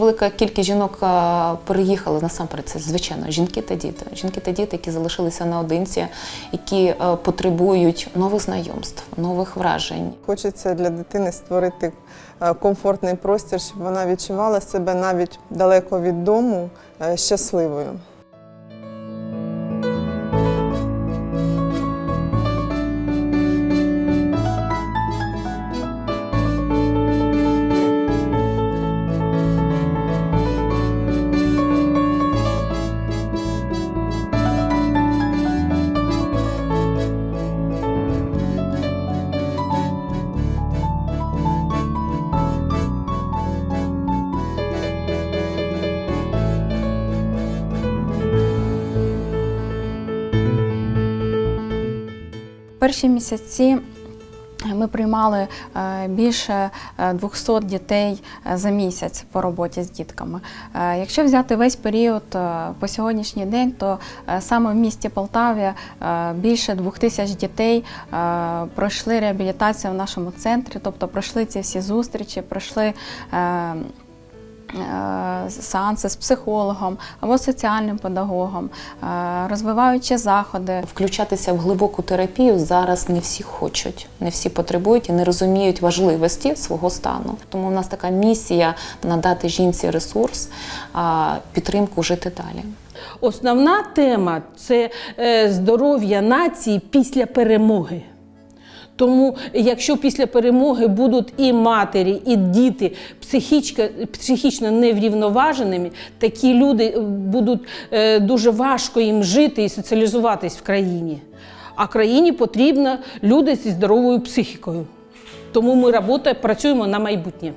велика кількість жінок а, переїхали насамперед. Це звичайно жінки та діти. Жінки та діти, які залишилися наодинці, які е, потребують нових знайомств, нових вражень. Хочеться для дитини створити е, комфортний простір, щоб вона відчувала себе навіть далеко від дому е, щасливою. Перші місяці ми приймали е, більше е, 200 дітей е, за місяць по роботі з дітками. Е, Якщо взяти весь період е, по сьогоднішній день, то е, саме в місті Полтаві е, більше 2000 дітей е, пройшли реабілітацію в нашому центрі, тобто пройшли ці всі зустрічі, пройшли. Е, е, Сеанси з психологом або соціальним педагогом, е, розвиваючи заходи, Включатися в глибоку терапію зараз не всі хочуть, не всі потребують і не розуміють важливості свого стану. Тому в нас така місія надати жінці ресурс, а, підтримку жити далі. Основна тема це е, здоров'я нації після перемоги. Тому, якщо після перемоги будуть і матері, і діти психічно, психічно неврівноваженими, такі люди е, будуть е, дуже важко їм жити і соціалізуватись в країні. А країні потрібні люди зі здоровою психікою. Тому ми працюємо на майбутнє.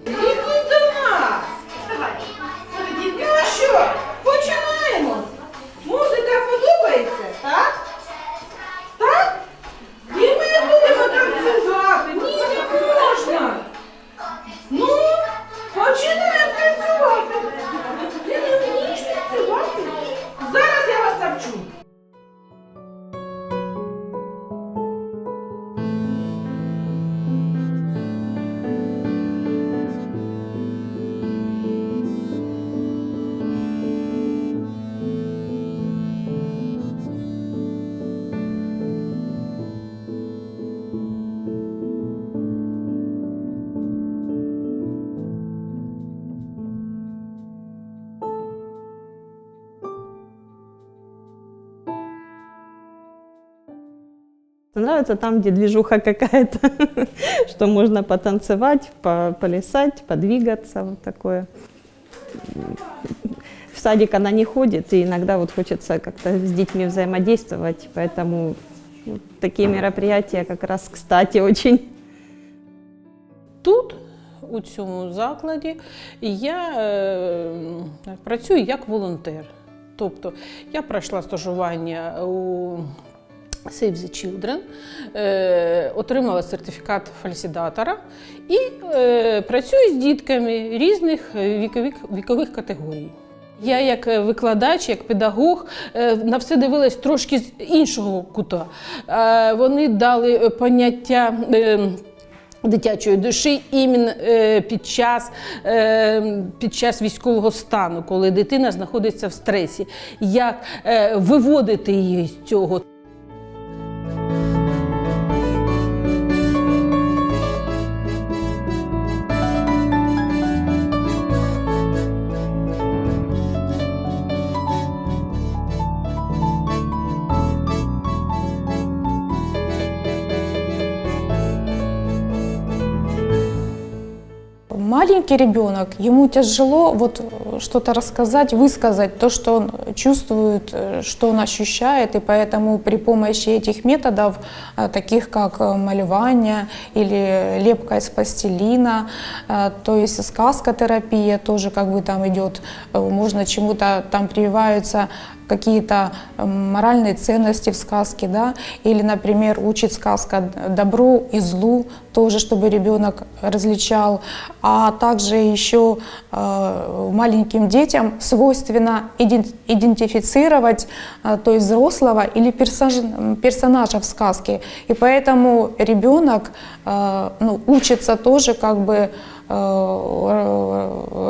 Нравится там, где движуха какая-то, что можно потанцевать, по- полясать, подвигаться, вот такое. В садик она не ходит, и иногда вот хочется как-то с детьми взаимодействовать, поэтому такие мероприятия как раз кстати очень. Тут, у цьому закладі, я е, працюю як волонтер. Тобто я пройшла стажування у Save the Children, е, отримала сертифікат фальсідатора і е, працюю з дітками різних е, вікових, вікових категорій. Я як викладач, як педагог на все дивилась трошки з іншого кута. Вони дали поняття. Дитячої душі іменно під час, під час військового стану, коли дитина знаходиться в стресі, як виводити її з цього. Маленький ребенок, ему тяжело вот э, что-то рассказать, высказать то, что он чувствует, э, что он ощущает, и поэтому при помощи этих методов, э, таких как э, малевание или лепка из пластилина, э, то есть сказкотерапия тоже как бы там идет, э, можно чему-то там прививаются какие-то э, моральные ценности в сказке, да, или, например, учит сказка добру и злу, тоже, чтобы ребенок различал, а также еще э, маленьким детям свойственно иден- идентифицировать, э, то есть взрослого или персонаж- персонажа в сказке, и поэтому ребенок э, ну, учится тоже как бы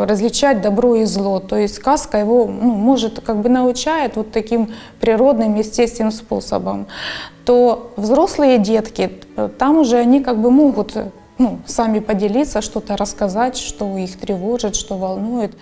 различать добро и зло. То есть сказка его ну, может как бы научает вот таким природным, естественным способом. То взрослые детки, э, там уже они как бы могут э, ну, сами поделиться, что-то рассказать, что их тревожит, что волнует.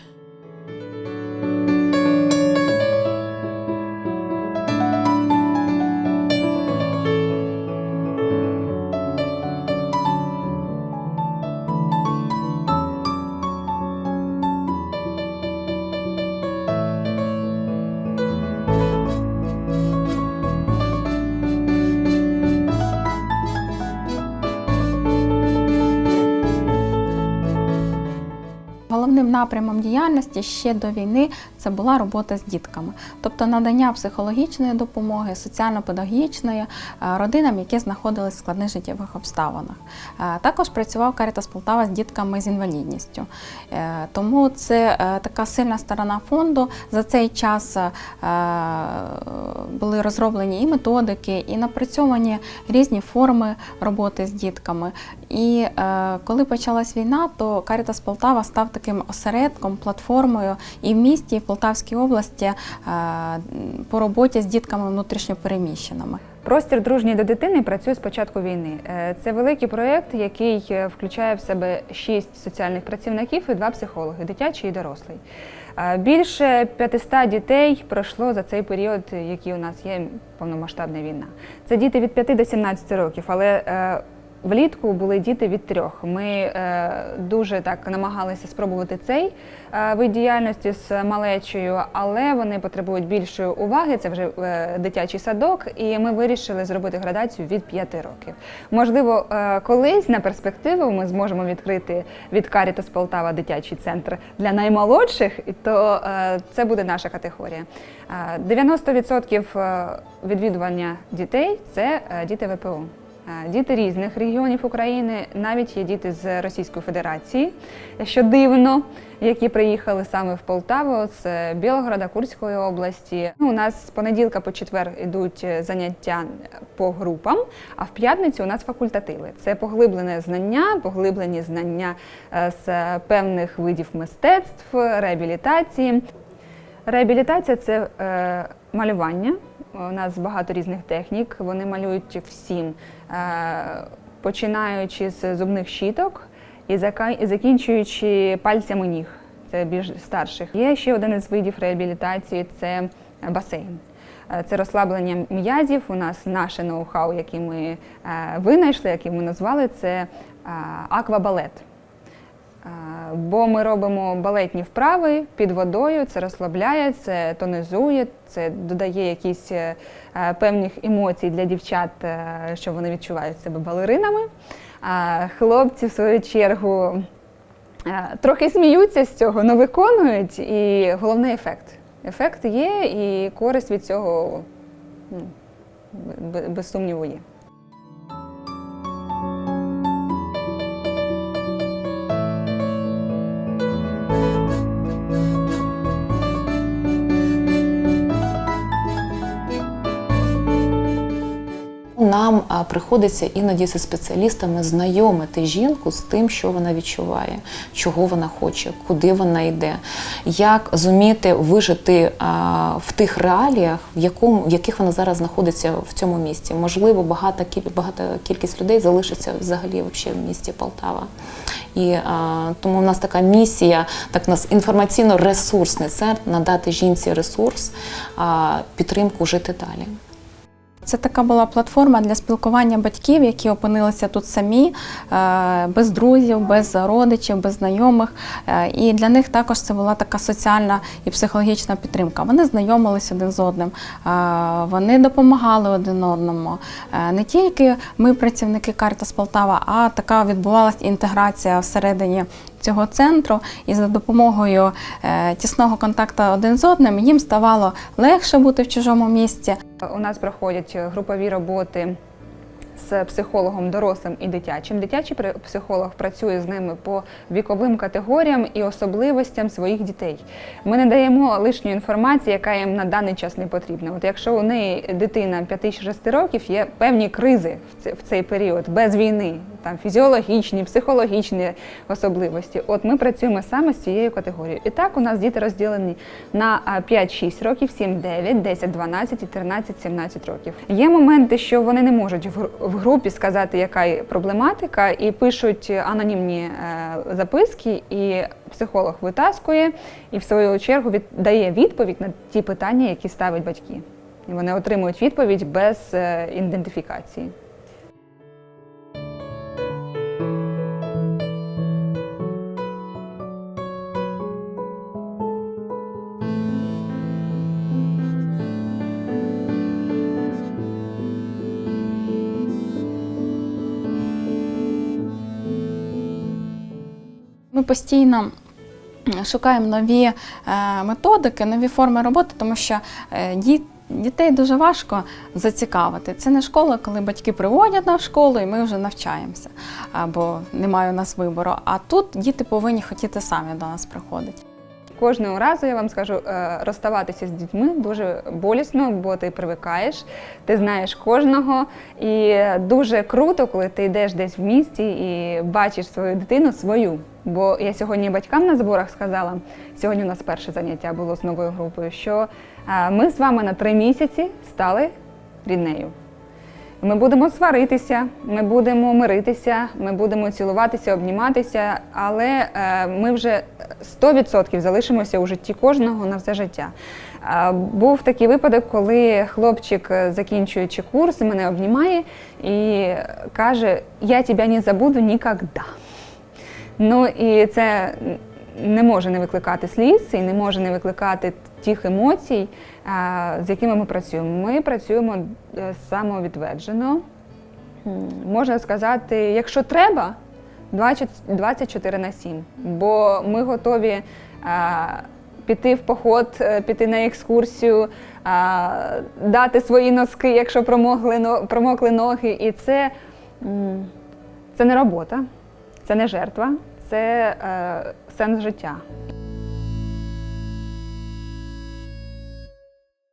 Напрямом діяльності ще до війни це була робота з дітками, тобто надання психологічної допомоги, соціально-педагогічної е, родинам, які знаходились в складних життєвих обставинах. Е, Також працював Карітас Полтава з дітками з інвалідністю. Е, Тому це така сильна сторона фонду. За цей час були розроблені і методики, і напрацьовані різні форми роботи з дітками. І е, коли почалась війна, то Карітас Полтава став таким осередком, платформою і в місті, і в Полтавській області е, по роботі з дітками внутрішньопереміщеними. Простір дружній до дитини працює з початку війни. Е, Це великий проєкт, який е, включає в себе шість соціальних працівників і два психологи дитячий і дорослий. Е, Більше 500 дітей пройшло за цей період, який у нас є повномасштабна війна. Це діти від 5 до 17 років, але Влітку були діти від трьох. Ми е, дуже так намагалися спробувати цей е, вид діяльності з малечою, але вони потребують більшої уваги. Це вже е, дитячий садок, і ми вирішили зробити градацію від п'яти років. Можливо, е, колись на перспективу ми зможемо відкрити від Карітас Полтава дитячий центр для наймолодших, то е, це буде наша категорія. Е, 90% е, відвідування дітей це е, діти ВПО. Е, Діти різних регіонів України, навіть є діти з Російської Федерації, що дивно, які приїхали саме в Полтаву з Білограда, Курської області. Ну, У нас з понеділка по четвер йдуть заняття по групам, а в п'ятницю у нас факультативи. Це поглиблене знання, поглиблені знання е, з певних видів мистецтв, реабілітації. Реабілітація це е, малювання. У нас багато різних технік. Вони малюють всім, е, починаючи з зубних щіток і закінчуючи пальцями ніг. Це більш старших. Є ще один із видів реабілітації це басейн. Е, Це розслаблення м'язів. У нас наше ноу-хау, яке ми е, винайшли, яке ми назвали, це аквабалет. Бо ми робимо балетні вправи під водою, це розслабляє, це тонізує, це додає якісь е, е, певних емоцій для дівчат, е, що вони відчувають себе балеринами. Хлопці, в свою чергу, трохи сміються з цього, але виконують, і головний ефект. Ефект є, і користь від цього ну, без сумніву є. Приходиться іноді зі спеціалістами знайомити жінку з тим, що вона відчуває, чого вона хоче, куди вона йде, як зуміти вижити в тих реаліях, в, якому, в яких вона зараз знаходиться в цьому місті. Можливо, багата, багата кількість людей залишиться взагалі в місті Полтава. І а, тому в нас така місія, так у нас інформаційно-ресурсний центр надати жінці ресурс, а, підтримку жити далі. Це така була платформа для спілкування батьків, які опинилися тут самі, е, без друзів, без родичів, без знайомих. Е, І для них також це була така соціальна і психологічна підтримка. Вони знайомились один з одним, е, вони допомагали один одному. Не тільки ми, працівники Карітас Полтава, а така відбувалася інтеграція всередині цього центру, і за допомогою е, тісного контакту один з одним їм ставало легше бути в чужому місці. У нас проходять групові роботи з психологом дорослим і дитячим. Дитячий психолог працює з ними по віковим категоріям і особливостям своїх дітей. Ми не даємо лишньої інформації, яка їм на даний час не потрібна. От якщо у неї дитина 5-6 років, є певні кризи в цей період без війни. Там фізіологічні, психологічні особливості. От ми працюємо саме з цією категорією. І так у нас діти розділені на 5-6 років, 7-9, 10-12 і 13-17 років. Є моменти, що вони не можуть в групі сказати, яка є проблематика, і пишуть анонімні е, записки, і психолог витаскує і в свою чергу дає відповідь на ті питання, які ставлять батьки. І вони отримують відповідь без е, ідентифікації. Ми постійно шукаємо нові е, методики, нові форми роботи, тому що е, дітей дуже важко зацікавити. Це не школа, коли батьки приводять нас в школу і ми вже навчаємося, або немає у нас вибору. А тут діти повинні хотіти самі до нас приходити. Кожного разу я вам скажу, е, розставатися з дітьми дуже болісно, бо ти привикаєш, ти знаєш кожного. І дуже круто, коли ти йдеш десь в місті і бачиш свою дитину свою. Бо я сьогодні батькам на зборах сказала, сьогодні у нас перше заняття було з новою групою, що е, ми з вами на три місяці стали ріднею. Ми будемо сваритися, ми будемо миритися, ми будемо цілуватися, обніматися, але е, ми вже 100% залишимося у житті кожного на все життя. Е, був такий випадок, коли хлопчик, е, закінчуючи курс, мене обнімає і каже: Я тебе не забуду ніколи. Ну і це не може не викликати сліз і не може не викликати тих емоцій, з якими ми працюємо. Ми працюємо е, самовідведжено. Можна сказати, якщо треба, 24 на 7. Бо ми готові піти в поход, е, піти на екскурсію, дати свої носки, якщо промокли, промокли ноги. І це, це не робота, це не жертва, це е, сенс життя.